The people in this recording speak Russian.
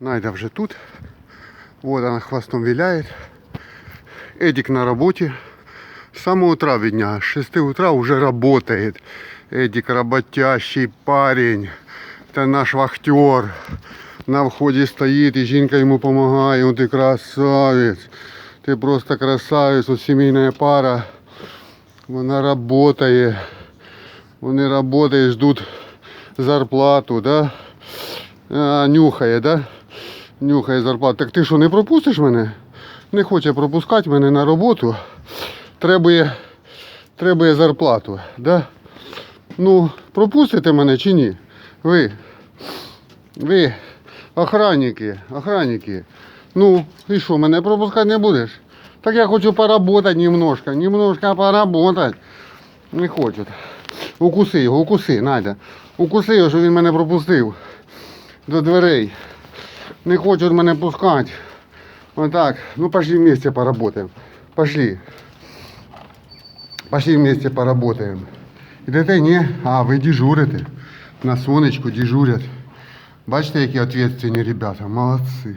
Найда вже тут. Вот она хвостом виляет. Эдик на работе. С самого утра видня. С 6 утра уже работает. Эдик работящий парень. Это наш вахтер. На входе стоит, и жінка ему помогает. Он ты красавец. Ты просто красавец. Вот семейная пара. Вона работает. Вони работають, ждуть зарплату, да? А, нюхає, да? Нюхає зарплату. Так ти що, не пропустиш мене? Не хоче пропускати мене на роботу. Требує, требує зарплату, да? Ну, пропустите мене чи ні? Ви. Ви, охранники, охранники. Ну, і що, мене пропускати не будеш? Так я хочу поработать немножко, немножко поработать. Не хочуть. Укуси його, укуси, Надя. Укуси його, щоб він мене пропустив до дверей. Не хочуть мене пускати. Отак. Ну пошли вместе поработаем. Пошли. Пошли вместе поработаем. Ідете? Ні? А, ви дежурите. На сонечку дежурять. Бачите, які відповідальні ребята. Молодці.